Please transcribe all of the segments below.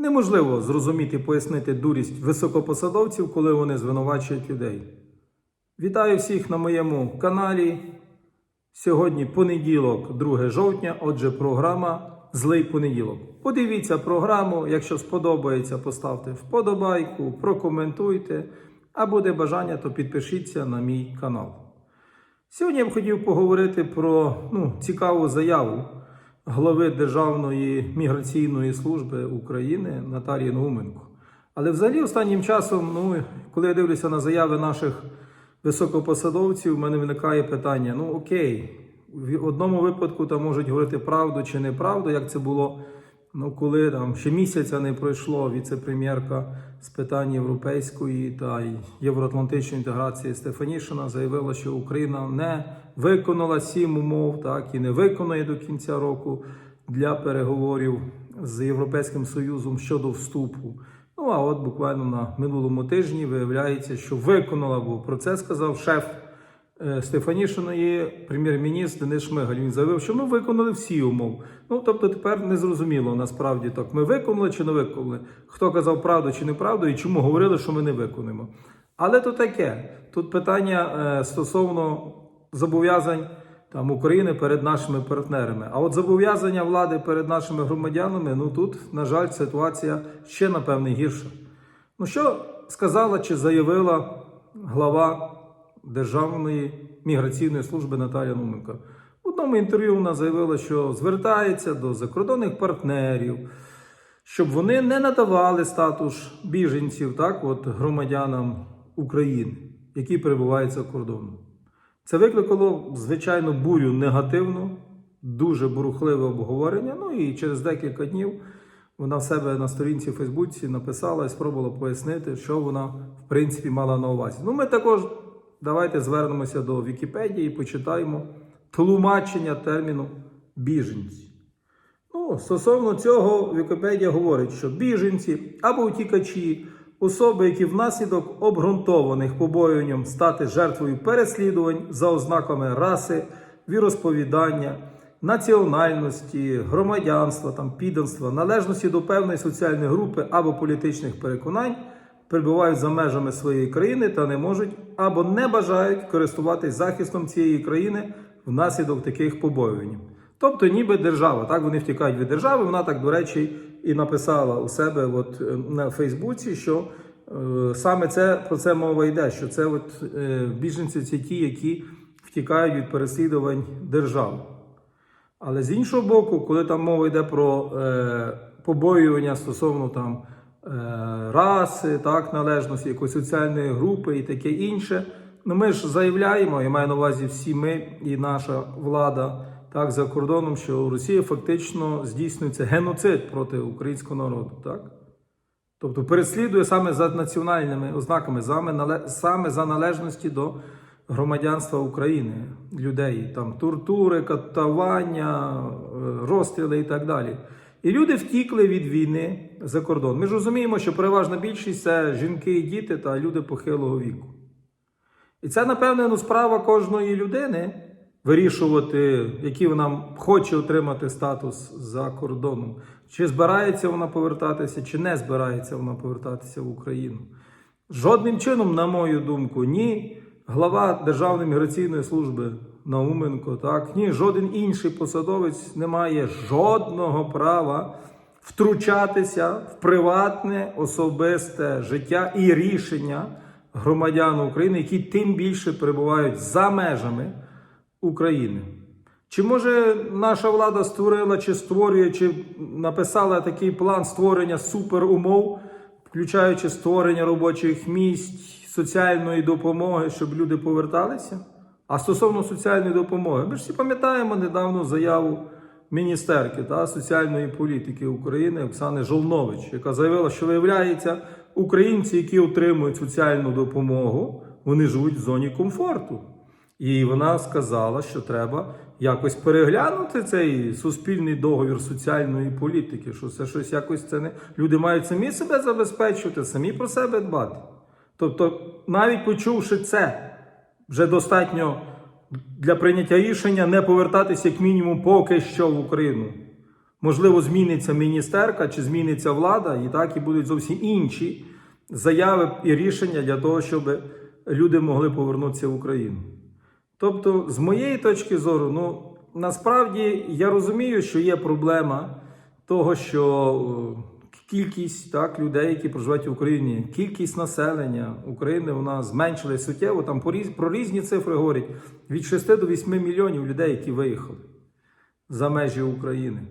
Неможливо зрозуміти і пояснити дурість високопосадовців, коли вони звинувачують людей. Вітаю всіх на моєму каналі. Сьогодні понеділок, 2 жовтня, отже, програма Злий понеділок. Подивіться програму. Якщо сподобається, поставте вподобайку, прокоментуйте. А буде бажання, то підпишіться на мій канал. Сьогодні я б хотів поговорити про ну, цікаву заяву голови Державної міграційної служби України Наталії Науменко. Але взагалі останнім часом, ну, коли я дивлюся на заяви наших високопосадовців, в мене виникає питання: ну окей, в одному випадку там можуть говорити правду чи неправду, як це було. Ну, коли там ще місяця не пройшло віце-прем'єрка з питань європейської та євроатлантичної інтеграції Стефанішина заявила, що Україна не виконала сім умов, так і не виконує до кінця року для переговорів з Європейським Союзом щодо вступу. Ну а от буквально на минулому тижні виявляється, що виконала, бо про це сказав шеф Стефанішиної прем'єр-міністр Денис Шмигаль. Він заявив, що ми виконали всі умови. Ну тобто тепер не зрозуміло насправді так. Ми виконали чи не виконали. Хто казав правду чи неправду, і чому говорили, що ми не виконуємо. Але то таке. Тут питання е, стосовно зобов'язань там України перед нашими партнерами. А от зобов'язання влади перед нашими громадянами, ну тут, на жаль, ситуація ще напевне гірша. Ну що сказала чи заявила глава Державної міграційної служби Наталія Нуменко? В одному інтерв'ю вона заявила, що звертається до закордонних партнерів, щоб вони не надавали статус біженців, так, от громадянам України, які перебувають за кордоном. Це викликало, звичайно, бурю негативну, дуже бурхливе обговорення. Ну і через декілька днів вона в себе на сторінці в Фейсбуці написала і спробувала пояснити, що вона в принципі мала на увазі. Ну, ми також давайте звернемося до Вікіпедії і почитаємо тлумачення терміну біженці. Ну, стосовно цього, Вікіпедія говорить, що біженці або утікачі, особи, які внаслідок обґрунтованих побоюванням стати жертвою переслідувань за ознаками раси, віросповідання, національності, громадянства, там, підданства, належності до певної соціальної групи або політичних переконань, перебувають за межами своєї країни та не можуть або не бажають користуватись захистом цієї країни внаслідок таких побоювань. Тобто, ніби держава, так вони втікають від держави. Вона так, до речі, і написала у себе от, е, на Фейсбуці, що е, саме це про це мова йде. Що це от, е, біженці це ті, які втікають від переслідувань держави. Але з іншого боку, коли там мова йде про е, побоювання стосовно там раси, так, належності, якоїсь соціальної групи і таке інше, ну ми ж заявляємо, я маю на увазі всі ми і наша влада так, за кордоном, що Росія фактично здійснюється геноцид проти українського народу. Так? Тобто переслідує саме за національними ознаками, саме, за належності до громадянства України, людей, там тортури, катування, е, розстріли і так далі. І люди втікли від війни за кордон. Ми ж розуміємо, що переважна більшість це жінки і діти та люди похилого віку. І це, напевне, ну, справа кожної людини вирішувати, який вона хоче отримати статус за кордоном. Чи збирається вона повертатися, чи не збирається вона повертатися в Україну. Жодним чином, на мою думку, ні глава Державної міграційної служби Науменко, так, ні жоден інший посадовець не має жодного права втручатися в приватне особисте життя і рішення громадян України, які тим більше перебувають за межами України. Чи може наша влада створила, чи створює, чи написала такий план створення суперумов, включаючи створення робочих місць, соціальної допомоги, щоб люди поверталися? А стосовно соціальної допомоги, ми ж всі пам'ятаємо недавно заяву міністерки та соціальної політики України Оксани Жолнович, яка заявила, що виявляється, українці, які отримують соціальну допомогу, вони живуть в зоні комфорту. І вона сказала, що треба якось переглянути цей суспільний договір соціальної політики, що це щось якось це не люди мають самі себе забезпечувати, самі про себе дбати. Тобто, навіть почувши це, вже достатньо для прийняття рішення не повертатися як мінімум поки що в Україну. Можливо, зміниться міністерка чи зміниться влада, і так і будуть зовсім інші заяви і рішення для того, щоб люди могли повернутися в Україну. Тобто, з моєї точки зору, ну насправді я розумію, що є проблема того, що е, кількість так, людей, які проживають в Україні, кількість населення України вона зменшилась суттєво. Там про різні цифри говорять від 6 до 8 мільйонів людей, які виїхали за межі України.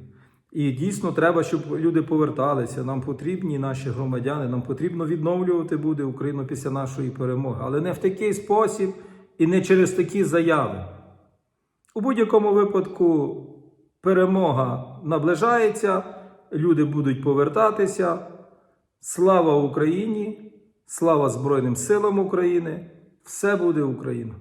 І дійсно треба, щоб люди поверталися. Нам потрібні наші громадяни, нам потрібно відновлювати буде Україну після нашої перемоги, але не в такий спосіб і не через такі заяви. У будь-якому випадку перемога наближається, люди будуть повертатися. Слава Україні! Слава Збройним силам України! Все буде Україна!